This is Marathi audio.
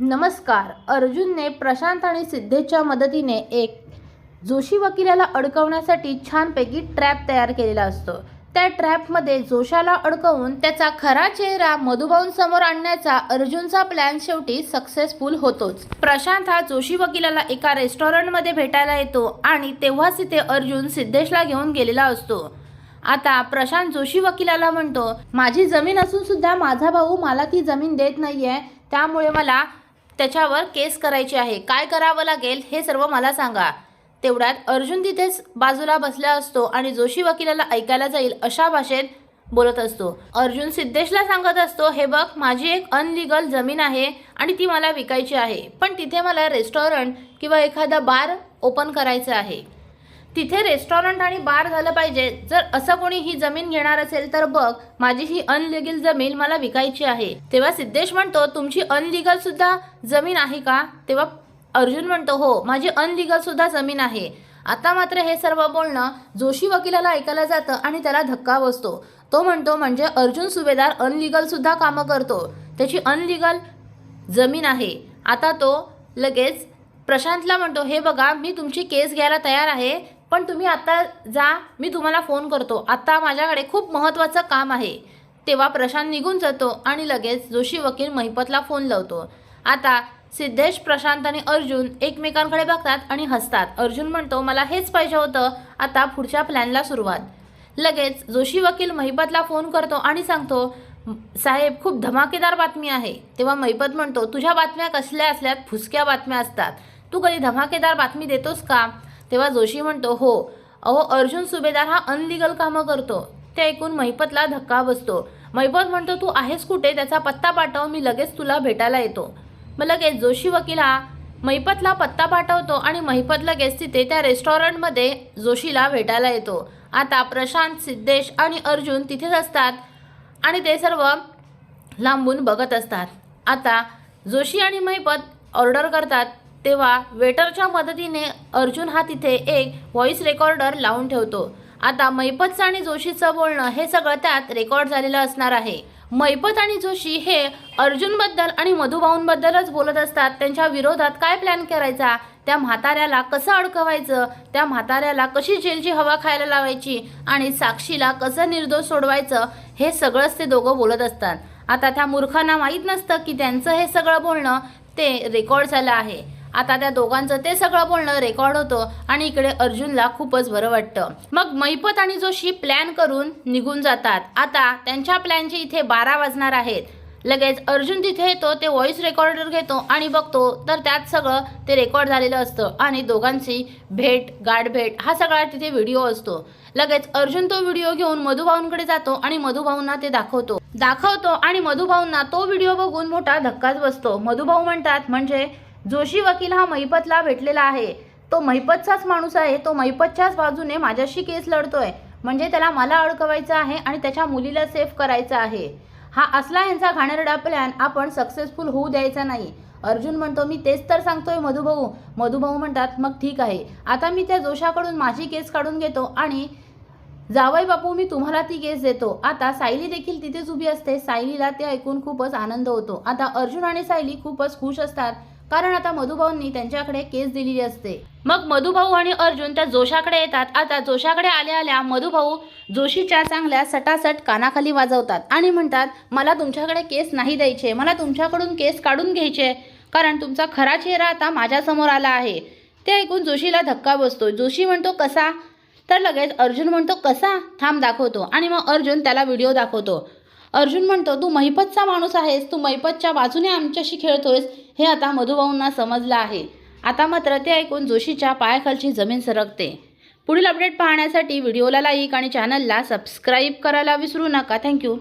नमस्कार. अर्जुनने प्रशांत आणि सिद्धेशच्या मदतीने एक जोशी वकिलाला अडकवण्यासाठी छानपैकी ट्रॅप तयार केलेला असतो. त्या ट्रॅपमध्ये जोशाला अडकवून त्याचा खरा चेहरा मधुभाऊंसमोर आणण्याचा अर्जुनचा प्लॅन शेवटी सक्सेसफुल होतोच. प्रशांत हा जोशी वकिलाला एका रेस्टॉरंटमध्ये भेटायला येतो आणि तेव्हाच तिथे अर्जुन सिद्धेशला घेऊन गेलेला असतो. आता प्रशांत जोशी वकिलाला म्हणतो माझी जमीन असून सुद्धा माझा भाऊ मला ती जमीन देत नाहीये. त्यामुळे मला त्याच्यावर केस करायची आहे. काय करावं लागेल हे सर्व मला सांगा. तेवढ्यात अर्जुन तिथेच बाजूला बसला असतो आणि जोशी वकिलाला ऐकायला जाईल अशा भाषेत बोलत असतो. अर्जुन सिद्धेशला सांगत असतो हे बघ माझी एक अनलिगल जमीन आहे आणि ती मला विकायची आहे. पण तिथे मला रेस्टॉरंट किंवा एखादा बार ओपन करायचं आहे. तिथे रेस्टॉरंट आणि बार झालं पाहिजे. जर असं कोणी ही जमीन घेणार असेल तर बघ माझी ही अनलिगल जमीन मला विकायची आहे. तेव्हा सिद्धेश म्हणतो तुमची अनलिगल सुद्धा जमीन आहे का? तेव्हा अर्जुन म्हणतो हो माझी अनलिगल सुद्धा जमीन आहे. आता मात्र हे सर्व बोलणं जोशी वकिलाला ऐकायला जातं आणि त्याला धक्का बसतो. तो म्हणतो म्हणजे अर्जुन सुभेदार अनलिगल सुद्धा कामं करतो. त्याची अनलिगल जमीन आहे. आता तो लगेच प्रशांतला म्हणतो हे बघा मी तुमची केस घ्यायला तयार आहे. पण तुम्ही आता जा मी तुम्हाला फोन करतो. आता माझ्याकडे खूप महत्त्वाचं काम आहे. तेव्हा प्रशांत निघून जातो आणि लगेच जोशी वकील महिपतला फोन लावतो. आता सिद्धेश प्रशांत आणि अर्जुन एकमेकांकडे बघतात आणि हसतात. अर्जुन म्हणतो मला हेच पाहिजे होतं. आता पुढच्या प्लॅनला सुरुवात. लगेच जोशी वकील महिपतला फोन करतो आणि सांगतो साहेब खूप धमाकेदार बातमी आहे. तेव्हा महिपत म्हणतो तुझ्या बातम्या कसल्या असल्यात? फुसक्या बातम्या असतात. तू कधी धमाकेदार बातमी देतोस का? तेव्हा जोशी म्हणतो हो अहो अर्जुन सुभेदार हा अनलिगल कामं करतो. ते ऐकून महिपतला धक्का बसतो. महिपत म्हणतो तू आहेस कुठे? त्याचा पत्ता पाठव मी लगेच तुला भेटायला येतो. मग लगेच जोशी वकील हा महिपतला पत्ता पाठवतो आणि महिपत लगेच तिथे त्या रेस्टॉरंटमध्ये जोशीला भेटायला येतो. आता प्रशांत सिद्धेश आणि अर्जुन तिथेच असतात आणि ते सर्व लांबून बघत असतात. आता जोशी आणि महिपत ऑर्डर करतात. तेव्हा वेटरच्या मदतीने अर्जुन हा तिथे एक व्हॉइस रेकॉर्डर लावून ठेवतो. आता मैपतचं आणि जोशीचं बोलणं हे सगळं त्यात रेकॉर्ड झालेलं असणार आहे. मैपत आणि जोशी हे अर्जुनबद्दल आणि मधुभाऊंबद्दलच बोलत असतात. त्यांच्या विरोधात काय प्लॅन करायचा? त्या म्हाताऱ्याला कसं अडकवायचं? त्या म्हाताऱ्याला कशी जेलची हवा खायला लावायची? आणि साक्षीला कसं निर्दोष सोडवायचं? हे सगळंच ते दोघं बोलत असतात. आता त्या मूर्खांना माहीत नसतं की त्यांचं हे सगळं बोलणं ते रेकॉर्ड झालं आहे. आता त्या दोघांचं ते सगळं बोलणं रेकॉर्ड होतं आणि इकडे अर्जुनला खूपच बरं वाटतं. मग मैपत आणि जोशी प्लॅन करून निघून जातात. आता त्यांच्या प्लॅनचे इथे बारा वाजणार आहेत. लगेच अर्जुन तिथे येतो ते व्हॉइस रेकॉर्डर घेतो आणि बघतो तर त्यात सगळं ते रेकॉर्ड झालेलं असतं आणि दोघांची भेट गाठभेट हा सगळा तिथे व्हिडिओ असतो. लगेच अर्जुन तो व्हिडिओ घेऊन मधुभाऊंकडे जातो आणि मधुभाऊंना ते दाखवतो. दाखवतो आणि मधुभाऊंना तो व्हिडिओ बघून मोठा धक्काच बसतो. मधुभाऊ म्हणतात म्हणजे जोशी वकील हा महिपतला भेटलेला आहे. तो महिपतचाच माणूस आहे. तो महिपतच्याच बाजूने माझ्याशी केस लढतोय. म्हणजे त्याला मला अडकवायचं आहे आणि त्याच्या मुलीला सेफ करायचं आहे. हा असला यांचा घाणेरडा प्लॅन आपण सक्सेसफुल होऊ द्यायचा नाही. अर्जुन म्हणतो मी तेच तर सांगतोय मधुभाऊ. मधुभाऊ म्हणतात मग ठीक आहे. आता मी त्या जोशाकडून माझी केस काढून घेतो आणि जावई बापू मी तुम्हाला ती केस देतो. आता सायली देखील तिथेच उभी असते. सायलीला ते ऐकून खूपच आनंद होतो. आता अर्जुन आणि सायली खूपच खुश असतात. कारण आता मधुभाऊंनी त्यांच्याकडे केस दिलेली असते. मग मधुभाऊ आणि अर्जुन त्या जोशाकडे येतात. आता जोशाकडे आल्या आल्या मधुभाऊ जोशीच्या चांगल्या सटासट कानाखाली वाजवतात आणि म्हणतात मला तुमच्याकडे केस नाही द्यायचे. मला तुमच्याकडून केस काढून घ्यायचे. कारण तुमचा खरा चेहरा आता माझ्यासमोर आला आहे. ते ऐकून जोशीला धक्का बसतो जोशी म्हणतो कसा? तर लगेच अर्जुन म्हणतो कसा? थांब दाखवतो. आणि मग अर्जुन त्याला व्हिडिओ दाखवतो. अर्जुन म्हणतो तू महिपतचा माणूस आहेस. तू महिपतच्या बाजूने आमच्याशी खेळतोयस. हे आता मधुभाऊंना समजलं आहे. आता मात्र ते ऐकून जोशीच्या पायाखालची जमीन सरकते. पुढील अपडेट पाहण्यासाठी व्हिडिओला लाईक आणि चॅनलला सबस्क्राईब करायला विसरू नका. थँक्यू